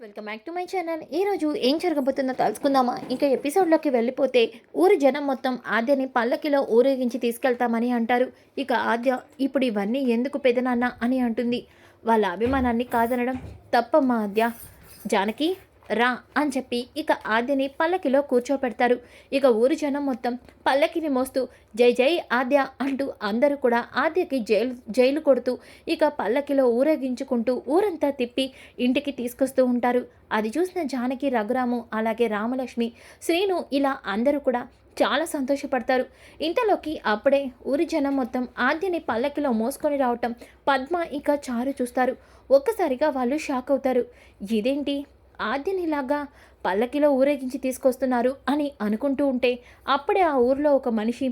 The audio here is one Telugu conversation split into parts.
Friends welcome back to my channel. ఈరోజు ఏం జరగబోతుందో తెలుసుకుందామా ఇంకా ఎపిసోడ్లోకి వెళ్ళిపోతే ఊరి జనం మొత్తం ఆద్యని పల్లకిలో ఊరేగించి తీసుకెళ్తామని అంటారు. ఇక ఆద్య ఇప్పుడు ఇవన్నీ ఎందుకు పెదనాన్న? అని అంటుంది. వాళ్ళ అభిమానాన్ని కాదనడం తప్పమ్మా ఆద్య. జానకి రా అని చెప్పి ఇక ఆద్యని పల్లకిలో కూర్చోపెడతారు. ఇక ఊరి జనం మొత్తం పల్లకిని మోస్తూ జై జై ఆద్య అంటూ అందరూ కూడా ఆద్యకి జైలు జైలు కొడుతూ ఇక పల్లకిలో ఊరేగించుకుంటూ ఊరంతా తిప్పి ఇంటికి తీసుకొస్తూ ఉంటారు. అది చూసిన జానకి రఘురాము అలాగే రామలక్ష్మి శ్రీను ఇలా అందరూ కూడా చాలా సంతోషపడతారు. ఇంతలోకి అప్పుడే ఊరి జనం మొత్తం ఆద్యని పల్లకిలో మోసుకొని రావటం పద్మ ఇంకా చారు చూస్తారు. ఒక్కసారిగా వాళ్ళు షాక్ అవుతారు. ఇదేంటి? ఆద్యనిలాగా పల్లకిలో ఊరేగించి తీసుకొస్తున్నారు అని అనుకుంటూ ఉంటే అప్పుడే ఆ ఊర్లో ఒక మనిషి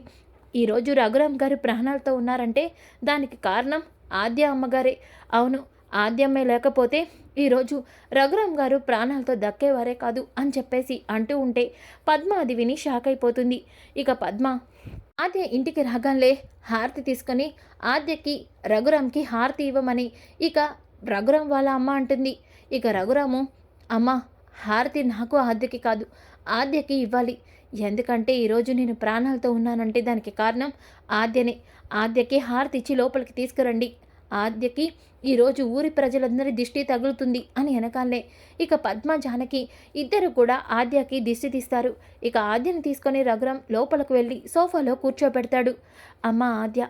ఈరోజు రఘురామ్ గారు ప్రాణాలతో ఉన్నారంటే దానికి కారణం ఆద్య అమ్మగారే. అవును ఆద్యమ్మే లేకపోతే ఈరోజు రఘురామ్ గారు ప్రాణాలతో దక్కేవారే కాదు అని చెప్పేసి అంటూ ఉంటే పద్మ అది విని షాక్ అయిపోతుంది. ఇక పద్మ ఆద్య ఇంటికి రాగానే హారతి తీసుకొని ఆద్యకి రఘురామ్కి హారతి ఇవ్వమని ఇక రఘురామ్ వాళ్ళ అమ్మ అంటుంది. ఇక రఘురాము అమ్మ హారతి నాకు ఆద్యకి కాదు. ఆద్యకి ఇవ్వాలి. ఎందుకంటే ఈరోజు నేను ప్రాణాలతో ఉన్నానంటే దానికి కారణం ఆద్యనే. ఆద్యకి హారతి ఇచ్చి లోపలికి తీసుకురండి. ఆద్యకి ఈరోజు ఊరి ప్రజలందరి దిష్టి తగులుతుంది అని వెనకాలే ఇక పద్మ జానకి ఇద్దరు కూడా ఆద్యకి దిష్టి తీస్తారు. ఇక ఆద్యని తీసుకొని రఘురాం లోపలికి వెళ్ళి సోఫాలో కూర్చోబెడతాడు. అమ్మ ఆద్య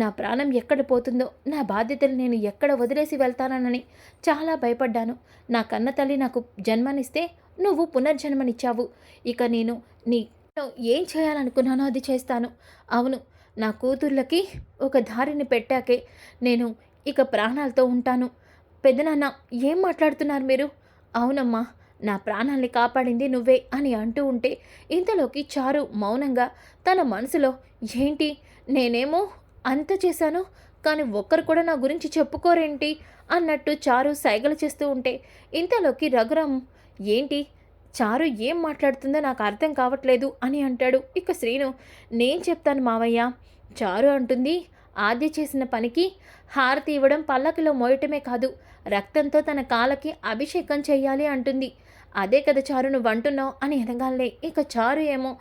నా ప్రాణం ఎక్కడ పోతుందో నా బాధ్యతలు నేను ఎక్కడ వదిలేసి వెళ్తానని చాలా భయపడ్డాను. నా కన్న తల్లి నాకు జన్మనిస్తే నువ్వు పునర్జన్మనిచ్చావు. ఇక నేను నీ ఏం చేయాలనుకున్నానో అది చేస్తాను. అవును నా కూతుర్లకి ఒక దారిని పెట్టాకే నేను ఇక ప్రాణాలతో ఉంటాను. పెద్దనాన్న ఏం మాట్లాడుతున్నారు మీరు? అవునమ్మా నా ప్రాణాల్ని కాపాడింది నువ్వే అని అంటూ ఉంటే ఇంతలోకి చారు మౌనంగా తన మనసులో ఏంటి నేనేమో అంత చేశాను కానీ ఒక్కరు కూడా నా గురించి చెప్పుకోరేంటి? అన్నట్టు చారు సైగలు చేస్తూ ఉంటే ఇంతలోకి రఘురామ్ ఏంటి? చారు ఏం మాట్లాడుతుందో నాకు అర్థం కావట్లేదు అని అంటాడు. ఇక శ్రీను నేను చెప్తాను మావయ్య. చారు అంటుంది ఆద్య చేసిన పనికి హారతి ఇవ్వడం పల్లకిలో మోయటమే కాదు రక్తంతో తన కాలకి అభిషేకం చేయాలి అంటుంది. అదే కదా చారు నువ్వు అంటున్నావు అని అనగాలే ఇక చారు ఏమో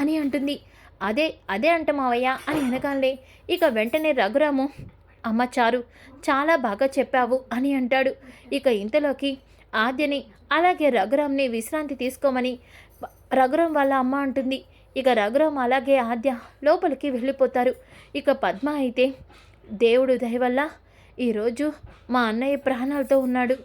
అని అంటుంది. అదే అదే అంట మావయ్య అని అనగానే ఇక వెంటనే రఘురాము అమ్మ చారు చాలా బాగా చెప్పావు అని అంటాడు. ఇక ఇంతలోకి ఆద్యని అలాగే రఘురామ్ని విశ్రాంతి తీసుకోమని ప- రఘురాం వాళ్ళ అమ్మ అంటుంది. ఇక రఘురాం అలాగే ఆద్య లోపలికి వెళ్ళిపోతారు. ఇక పద్మ అయితే దేవుడు దయవల్ల ఈరోజు మా అన్నయ్య ప్రాణాలతో ఉన్నాడు.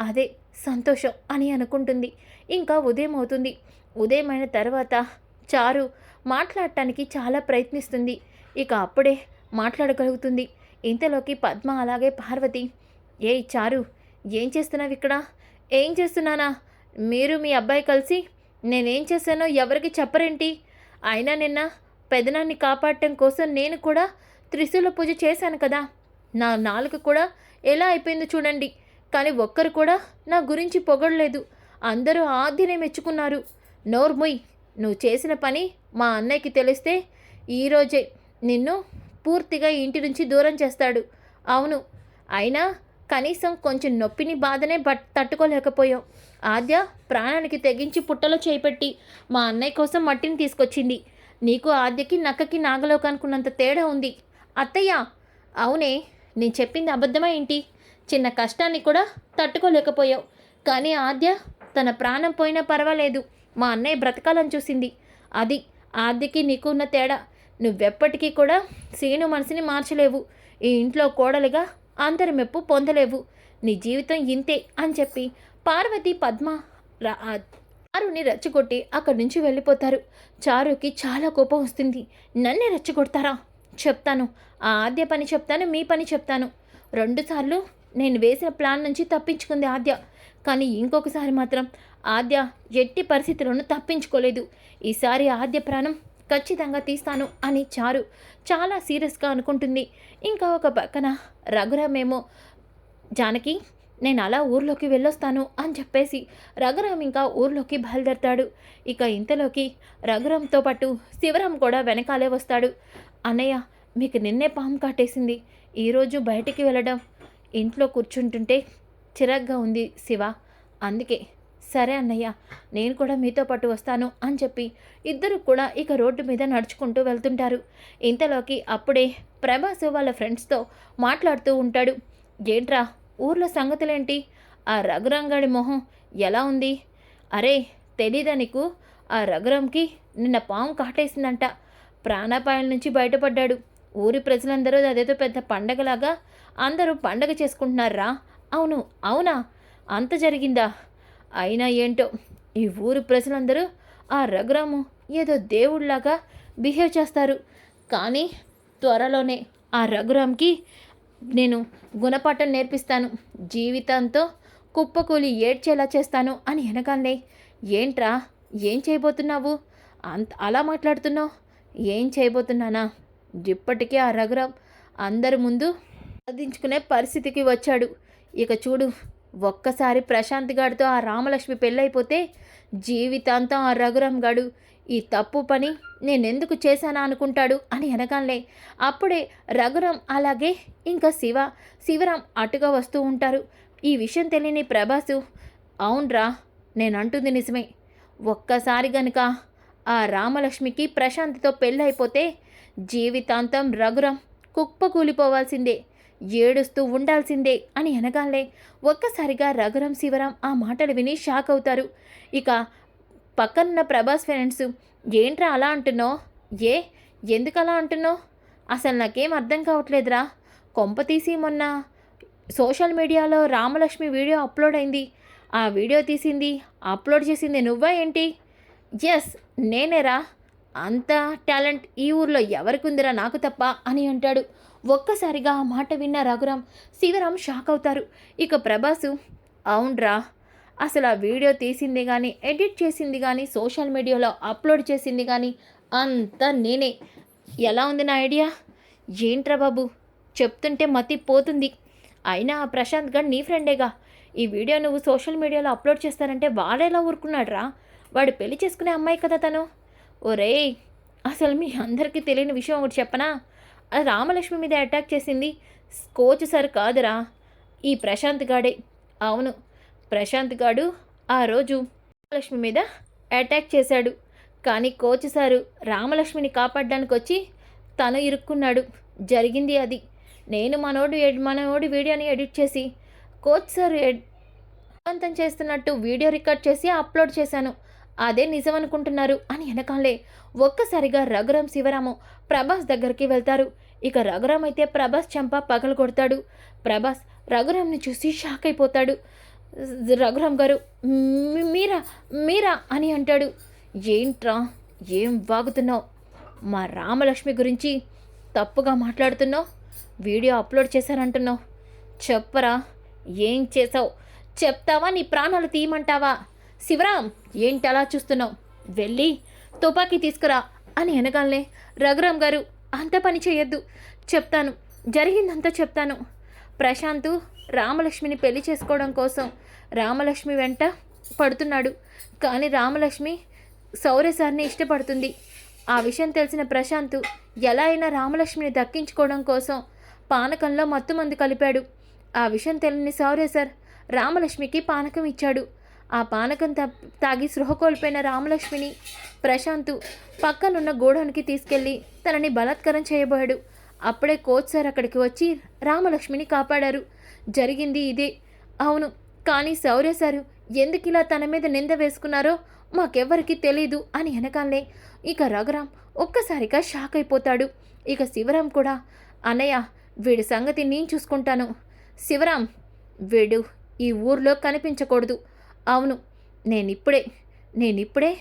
అదే సంతోషం అని అనుకుంటుంది. ఇంకా ఉదయం అవుతుంది. ఉదయం అయిన తర్వాత చారు మాట్లాడటానికి చాలా ప్రయత్నిస్తుంది. ఇక అప్పుడే మాట్లాడగలుగుతుంది. ఇంతలోకి పద్మ అలాగే పార్వతి ఏయ్ చారు ఏం చేస్తున్నావు ఇక్కడ? ఏం చేస్తున్నానా? మీరు మీ అబ్బాయి కలిసి నేనేం చేశానో ఎవరికి చెప్పరేంటి? అయినా నిన్న పెదనాన్ని కాపాడటం కోసం నేను కూడా త్రిశూల పూజ చేశాను కదా. నా నాలుక కూడా ఎలా అయిపోయిందో చూడండి. కానీ ఒక్కరు కూడా నా గురించి పొగడలేదు. అందరూ ఆద్యనే మెచ్చుకున్నారు. నోర్మొయ్ నువ్వు చేసిన పని మా అన్నయ్యకి తెలిస్తే ఈరోజే నిన్ను పూర్తిగా ఇంటి నుంచి దూరం చేస్తాడు. అవును అయినా కనీసం కొంచెం నొప్పిని బాధనే బట్ తట్టుకోలేకపోయావు. ఆద్య ప్రాణానికి తెగించి పుట్టలో చేపెట్టి మా అన్నయ్య కోసం మట్టిని తీసుకొచ్చింది. నీకు ఆద్యకి నక్కకి నాగలోకానుకున్నంత తేడా ఉంది. అత్తయ్య! అవునే నేను చెప్పింది అబద్ధమా ఏంటి? చిన్న కష్టాన్ని కూడా తట్టుకోలేకపోయావు. కానీ ఆద్య తన ప్రాణం పోయినా పర్వాలేదు. మా అన్నయ్య బ్రతకాలని చూసింది. అది ఆద్యకి నీకు ఉన్న తేడా. నువ్వెప్పటికీ కూడా సీను మనసుని మార్చలేవు. ఈ ఇంట్లో కోడలుగా అందరి మెప్పు పొందలేవు. నీ జీవితం ఇంతే అని చెప్పి పార్వతి పద్మ చారుని రెచ్చగొట్టి అక్కడి నుంచి వెళ్ళిపోతారు. చారుకి చాలా కోపం వస్తుంది. నన్నే రెచ్చగొడతారా? చెప్తాను. ఆ ఆద్య పని చెప్తాను మీ పని చెప్తాను. రెండుసార్లు నేను వేసిన ప్లాన్ నుంచి తప్పించుకుంది ఆద్య. కానీ ఇంకొకసారి మాత్రం ఆద్య ఎట్టి పరిస్థితులను తప్పించుకోలేదు. ఈసారి ఆద్య ప్రాణం ఖచ్చితంగా తీస్తాను అని చారు. చాలా సీరియస్గా అనుకుంటుంది. ఇంకా ఒక పక్కన రఘురామేమో జానకి నేను అలా ఊర్లోకి వెళ్ళొస్తాను అని చెప్పేసి రఘురామ్ ఇంకా ఊర్లోకి బయలుదేరతాడు. ఇక ఇంతలోకి రఘురామ్తో పాటు శివరామ్ కూడా వెనకాలే వస్తాడు. అన్నయ్య మీకు నిన్నే పాము కాటేసింది. ఈరోజు బయటికి వెళ్ళడం ఇంట్లో కూర్చుంటుంటే చిరాగ్గా ఉంది శివ. అందుకే సరే అన్నయ్య నేను కూడా మీతో పాటు వస్తాను అని చెప్పి ఇద్దరు కూడా ఇక రోడ్డు మీద నడుచుకుంటూ వెళ్తుంటారు. ఇంతలోకి అప్పుడే ప్రభాస్ వాళ్ళ ఫ్రెండ్స్తో మాట్లాడుతూ ఉంటాడు. ఏంట్రా ఊర్లో సంగతులేంటి? ఆ రఘురంగాడి మొహం ఎలా ఉంది? అరే తెలీదా నీకు? ఆ రఘురంకి నిన్న పాము కాటేసిందంట. ప్రాణాపాయం నుంచి బయటపడ్డాడు. ఊరి ప్రజలందరూ అదేదో పెద్ద పండగలాగా అందరూ పండగ చేసుకుంటున్నారా? అవును అవునా? అంత జరిగిందా? అయినా ఏంటో? ఈ ఊరు ప్రజలందరూ ఆ రఘురాము ఏదో దేవుడిలాగా బిహేవ్ చేస్తారు. కానీ త్వరలోనే ఆ రఘురామ్కి నేను గుణపాఠం నేర్పిస్తాను. జీవితంతో కుప్పకూలి ఏడ్చేలా చేస్తాను అని వెనకాలనే ఏంట్రా? ఏం చేయబోతున్నావు? అంత అలా మాట్లాడుతున్నావు? ఏం చేయబోతున్నానా? ఇప్పటికే ఆ రఘురామ్ అందరి ముందు సాధించుకునే పరిస్థితికి వచ్చాడు. ఇక చూడు ఒక్కసారి ప్రశాంత్ గాడితో ఆ రామలక్ష్మి పెళ్ళైపోతే జీవితాంతం ఆ రఘురామ్ గాడు ఈ తప్పు పని నేనెందుకు చేశానా అనుకుంటాడు? అని అనగానే అప్పుడే రఘురామ్ అలాగే ఇంకా శివ శివరాం అటుగా వస్తూ ఉంటారు. ఈ విషయం తెలియని ప్రభాసు అవునరా నేనంటుంది నిజమే. ఒక్కసారి గనుక ఆ రామలక్ష్మికి ప్రశాంత్తో పెళ్ళైపోతే జీవితాంతం రఘురామ్ కుప్పకూలిపోవాల్సిందే. ఏడుస్తూ ఉండాల్సిందే అని అనగాలే. ఒక్కసారిగా రఘురం శివరాం ఆ మాటలు విని షాక్ అవుతారు. ఇక పక్కనున్న ప్రభాస్ ఫ్రెండ్స్ ఏంట్రా అలా అంటున్నావు? ఏ? ఎందుకు అలా అంటున్నావు? అసలు నాకేం అర్థం కావట్లేదురా. కొంప తీసి మొన్న సోషల్ మీడియాలో రామలక్ష్మి వీడియో అప్లోడ్ అయింది. ఆ వీడియో తీసింది అప్లోడ్ చేసింది నువ్వా ఏంటి? ఎస్ నేనేరా. అంత టాలెంట్ ఈ ఊర్లో ఎవరికి ఉందిరా నాకు తప్ప అని అంటాడు. ఒక్కసారిగా ఆ మాట విన్న రఘురాం శివరాం షాక్ అవుతారు. ఇక ప్రభాసు అవునరా అసలు ఆ వీడియో తీసింది కానీ ఎడిట్ చేసింది కానీ సోషల్ మీడియాలో అప్లోడ్ చేసింది కానీ అంతా నేనే. ఎలా ఉంది నా ఐడియా? ఏంట్రా బాబు? చెప్తుంటే మతి పోతుంది. అయినా ఆ ప్రశాంత్ గడ్ నీ ఫ్రెండేగా. ఈ వీడియో నువ్వు సోషల్ మీడియాలో అప్లోడ్ చేస్తానంటే వాడేలా ఊరుకున్నాడ్రా? వాడు పెళ్ళి చేసుకునే అమ్మాయి కదా తను. ఒరేయ్ అసలు మీ అందరికీ తెలియని విషయం ఒకటి చెప్పనా? రామలక్ష్మి మీద అటాక్ చేసింది. కోచ్ సార్ కాదురా. ఈ ప్రశాంత్ గాడే. అవును ప్రశాంత్ గాడు ఆ రోజు రామలక్ష్మి మీద అటాక్ చేశాడు. కానీ కోచ్ సారు రామలక్ష్మిని కాపాడడానికి వచ్చి తను ఇరుక్కున్నాడు. జరిగింది అది. నేను మనోడు ఎడ్ మనోడి వీడియోని ఎడిట్ చేసి కోచ్ సార్ ఎడ్ బలవంతం చేస్తున్నట్టు వీడియో రికార్డ్ చేసి అప్లోడ్ చేశాను. అదే నిజం అనుకుంటున్నారు అని వెనకాలే ఒక్కసారిగా రఘురాం శివరాము ప్రభాస్ దగ్గరికి వెళ్తారు. ఇక రఘురామ్ అయితే ప్రభాస్ చెంప పగలు కొడతాడు. ప్రభాస్ రఘురామ్ని చూసి షాక్ అయిపోతాడు. రఘురామ్ గారు మీరా మీరా అని అంటాడు. ఏంట్రా ఏం వాగుతున్నావు? మా రామలక్ష్మి గురించి తప్పుగా మాట్లాడుతున్నావు? వీడియో అప్లోడ్ చేశానంటున్నావు. చెప్పరా ఏం చేసావు చెప్తావా నీ ప్రాణాలు తీయమంటావా? శివరాం ఏంటి అలా చూస్తున్నావు? వెళ్ళి తుపాకీ తీసుకురా అని అనగానే రఘురామ్ గారు అంత పని చేయొద్దు. చెప్తాను. జరిగిందంతా చెప్తాను. ప్రశాంత్ రామలక్ష్మిని పెళ్ళి చేసుకోవడం కోసం రామలక్ష్మి వెంట పడుతున్నాడు. కానీ రామలక్ష్మి సౌర్య సార్ని ఇష్టపడుతుంది. ఆ విషయం తెలిసిన ప్రశాంత్ ఎలా అయినా రామలక్ష్మిని దక్కించుకోవడం కోసం పానకంలో మత్తుమందు కలిపాడు. ఆ విషయం తెలియని సౌర్య సార్ రామలక్ష్మికి పానకం ఇచ్చాడు. ఆ పానకం తాగి సృహ కోల్పోయిన రామలక్ష్మిని ప్రశాంత్ పక్కనున్న గోడౌన్కి తీసుకెళ్ళి తనని బలాత్కారం చేయబోయాడు. అప్పుడే కోచ్ సార్ అక్కడికి వచ్చి రామలక్ష్మిని కాపాడారు. జరిగింది ఇదే. అవును కానీ శౌర్య సారు ఎందుకు ఇలా తన మీద నింద వేసుకున్నారో మాకెవ్వరికీ తెలీదు అని వెనకాలే ఇక రఘురాం ఒక్కసారిగా షాక్ అయిపోతాడు. ఇక శివరాం కూడా అన్నయ్య వీడి సంగతి నేను చూసుకుంటాను. శివరాం వీడు ఈ ఊర్లో కనిపించకూడదు. అవును నేనిప్పుడే నేనిప్పుడే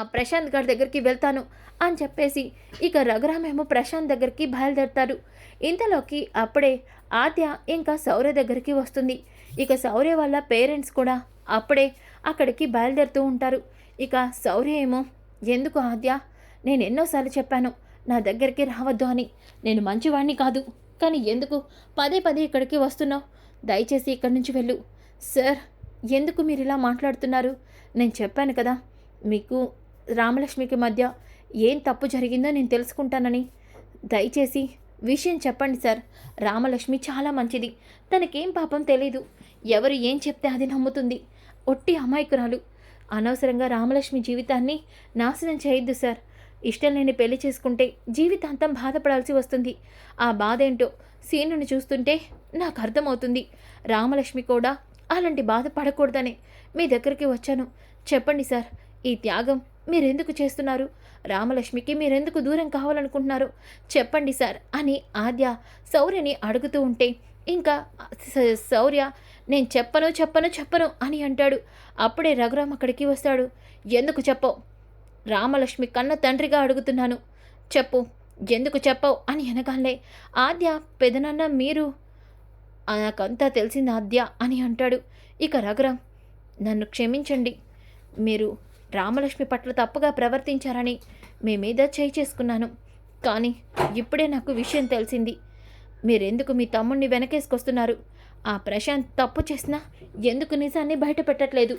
ఆ ప్రశాంత్ గారి దగ్గరికి వెళ్తాను అని చెప్పేసి ఇక రఘురామేమో ప్రశాంత్ దగ్గరికి బయలుదేరతారు ఇంతలోకి అప్పుడే ఆద్య ఇంకా సౌర్య దగ్గరికి వస్తుంది. ఇక సౌర్య వాళ్ళ పేరెంట్స్ కూడా అప్పుడే అక్కడికి బయలుదేరుతూ ఉంటారు. ఇక సౌర్య ఏమో ఎందుకు ఆద్య? నేను ఎన్నోసార్లు చెప్పాను నా దగ్గరికి రావద్దు అని. నేను మంచివాణ్ణి కాదు కానీ ఎందుకు పదే పదే ఇక్కడికి వస్తున్నావు? దయచేసి ఇక్కడి నుంచి వెళ్ళు. సార్ ఎందుకు మీరు ఇలా మాట్లాడుతున్నారు? నేను చెప్పాను కదా మీకు రామలక్ష్మికి మధ్య ఏం తప్పు జరిగిందో నేను తెలుసుకుంటానని. దయచేసి విషయం చెప్పండి సార్. రామలక్ష్మి చాలా మంచిది. తనకేం పాపం తెలీదు. ఎవరు ఏం చెప్తే అది నమ్ముతుంది. ఒట్టి అమాయకురాలు. అనవసరంగా రామలక్ష్మి జీవితాన్ని నాశనం చేయొద్దు సార్. ఇష్టం లేని పెళ్ళి చేసుకుంటే జీవితాంతం బాధపడాల్సి వస్తుంది. ఆ బాధ ఏంటో సీనుని చూస్తుంటే నాకు అర్థమవుతుంది. రామలక్ష్మి కూడా అలాంటి బాధ పడకూడదని మీ దగ్గరికి వచ్చాను. చెప్పండి సార్ ఈ త్యాగం మీరెందుకు చేస్తున్నారు? రామలక్ష్మికి మీరెందుకు దూరం కావాలనుకుంటున్నారు? చెప్పండి సార్ అని ఆద్య శౌర్యని అడుగుతూ ఉంటే ఇంకా స- శౌర్య నేను చెప్పను చెప్పను చెప్పను అని అంటాడు. అప్పుడే రఘురామ్ అక్కడికి వస్తాడు. ఎందుకు చెప్పవు? రామలక్ష్మి కన్న తండ్రిగా అడుగుతున్నాను. చెప్పు ఎందుకు చెప్పవు అని అనగానే ఆద్య పెదనాన్న మీరు నాకంతా తెలిసింది ఆద్య అని అంటాడు. ఇక రఘురామ్ నన్ను క్షమించండి. మీరు రామలక్ష్మి పట్ల తప్పుగా ప్రవర్తించారని మీ మీద చేయి చేసుకున్నాను. కానీ ఇప్పుడే నాకు విషయం తెలిసింది. మీరెందుకు మీ తమ్ముడిని వెనకేసుకొస్తున్నారు? ఆ ప్రశాంత్ తప్పు చేసినా ఎందుకు నిజాన్ని బయటపెట్టట్లేదు?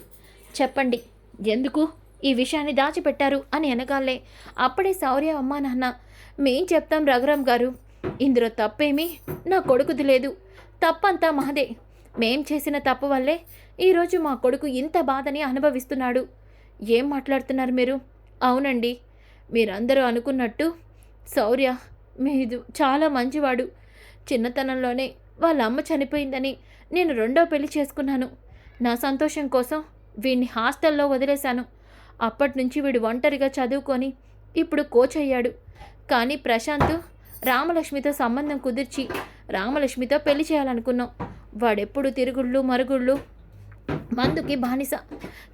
చెప్పండి ఎందుకు ఈ విషయాన్ని దాచిపెట్టారు అని అనగాలే అప్పుడే శౌర్య అమ్మా నాన్న మేం చెప్తాం రఘురామ్ గారు ఇందులో తప్పేమీ నా కొడుకుది లేదు. తప్పంతా మాదే. మేం చేసిన తప్పు వల్లే ఈరోజు మా కొడుకు ఇంత బాధని అనుభవిస్తున్నాడు. ఏం మాట్లాడుతున్నారు మీరు? అవునండి. మీరందరూ అనుకున్నట్టు శౌర్య మీరు చాలా మంచివాడు. చిన్నతనంలోనే వాళ్ళ అమ్మ చనిపోయిందని నేను రెండో పెళ్ళి చేసుకున్నాను. నా సంతోషం కోసం వీడిని హాస్టల్లో వదిలేశాను. అప్పటి నుంచి వీడు ఒంటరిగా చదువుకొని ఇప్పుడు కోచ్ అయ్యాడు. కానీ ప్రశాంత్ రామలక్ష్మితో సంబంధం కుదిర్చి రామలక్ష్మితో పెళ్ళి చేయాలనుకున్నాం. వాడెప్పుడు తిరుగుళ్ళు మరుగుళ్ళు మందుకి బానిస.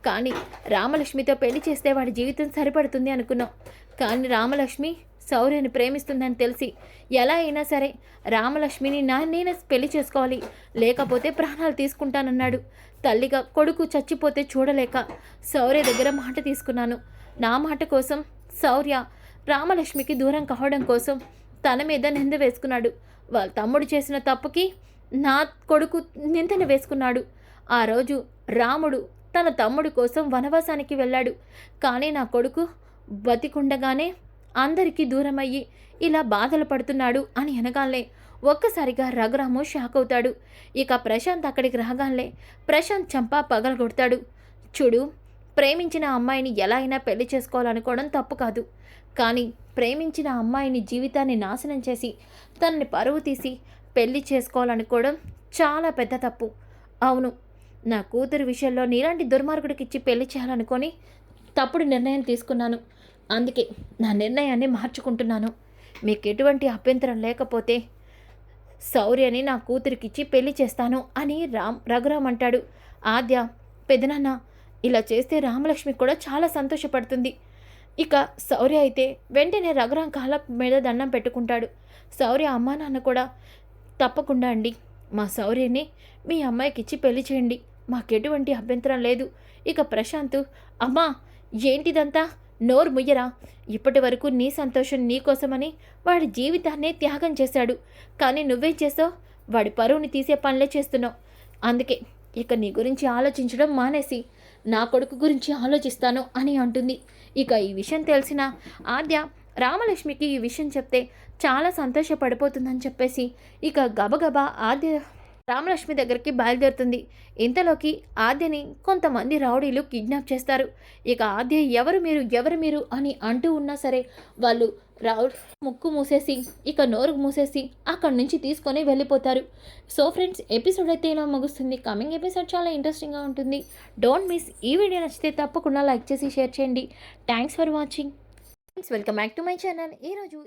కానీ రామలక్ష్మితో పెళ్ళి చేస్తే వాడి జీవితం సరిపడుతుంది అనుకున్నాం. కానీ రామలక్ష్మి శౌర్యని ప్రేమిస్తుందని తెలిసి ఎలా అయినా సరే రామలక్ష్మిని నా నేను పెళ్ళి చేసుకోవాలి. లేకపోతే ప్రాణాలు తీసుకుంటానన్నాడు. తల్లిగా కొడుకు చచ్చిపోతే చూడలేక సౌర్య దగ్గర మాట తీసుకున్నాను. నా మాట కోసం శౌర్య రామలక్ష్మికి దూరం కావడం కోసం తన మీద నింద వేసుకున్నాడు. వాళ్ళ తమ్ముడు చేసిన తప్పుకి నా కొడుకు నిందన వేసుకున్నాడు. ఆ రోజు రాముడు తన తమ్ముడు కోసం వనవాసానికి వెళ్ళాడు. కానీ నా కొడుకు బతికుండగానే అందరికీ దూరమయ్యి ఇలా బాధలు పడుతున్నాడు అని అనగానే ఒక్కసారిగా రఘురాము షాక్ అవుతాడు. ఇక ప్రశాంత్ అక్కడికి రాగానే ప్రశాంత్ చంపా పగలగొడతాడు. చూడు ప్రేమించిన అమ్మాయిని ఎలా అయినా పెళ్ళి చేసుకోవాలనుకోవడం తప్పు కాదు. కానీ ప్రేమించిన అమ్మాయిని జీవితాన్ని నాశనం చేసి తనని పరువు తీసి పెళ్ళి చేసుకోవాలనుకోవడం చాలా పెద్ద తప్పు. అవును నా కూతురు విషయంలో నీలాంటి దుర్మార్గుడికి ఇచ్చి పెళ్ళి చేయాలనుకొని తప్పుడు నిర్ణయం తీసుకున్నాను. అందుకే నా నిర్ణయాన్ని మార్చుకుంటున్నాను. మీకు ఎటువంటి అభ్యంతరం లేకపోతే శౌర్యని నా కూతురికిచ్చి పెళ్ళి చేస్తాను అని రామ్ రఘురామ్ అంటాడు. ఆద్య పెదనాన్న ఇలా చేస్తే రామలక్ష్మి కూడా చాలా సంతోషపడుతుంది. ఇక శౌర్య అయితే వెంటనే రఘురాం కాళ్ళ మీద దండం పెట్టుకుంటాడు. శౌర్య అమ్మా నాన్న కూడా తప్పకుండా అండి. మా శౌర్యని మీ అమ్మాయికి ఇచ్చి పెళ్ళి చేయండి. మాకెటువంటి అభ్యంతరం లేదు. ఇక ప్రశాంత్ అమ్మా ఏంటిదంతా? నోరు ముయ్యరా? ఇప్పటి వరకు నీ సంతోషం నీకోసమని వాడి జీవితాన్నే త్యాగం చేశాడు. కానీ నువ్వేం చేసావు వాడి పరువుని తీసే పనులే చేస్తున్నావు. అందుకే ఇక నీ గురించి ఆలోచించడం మానేసి నా కొడుకు గురించి ఆలోచిస్తాను అని అంటుంది. ఇక ఈ విషయం తెలిసిన ఆద్య రామలక్ష్మికి ఈ విషయం చెప్తే చాలా సంతోషపడిపోతుందని చెప్పేసి ఇక గబగబా ఆద్య రామలక్ష్మి దగ్గరికి బయలుదేరుతుంది. ఇంతలోకి ఆద్యని కొంతమంది రౌడీలు కిడ్నాప్ చేస్తారు. ఇక ఆద్య ఎవరు మీరు ఎవరు మీరు అని అంటూ ఉన్నా సరే వాళ్ళు రౌడ్ ముక్కు మూసేసి ఇక నోరు మూసేసి అక్కడి నుంచి తీసుకొని వెళ్ళిపోతారు. సో ఫ్రెండ్స్ ఎపిసోడ్ అయితే ఇలా ముగుస్తుంది. కమింగ్ ఎపిసోడ్ చాలా ఇంట్రెస్టింగ్గా ఉంటుంది. డోంట్ మిస్ ఈ వీడియో నచ్చితే తప్పకుండా లైక్ చేసి షేర్ చేయండి. Thanks for watching. Friends welcome back to my channel ఈరోజు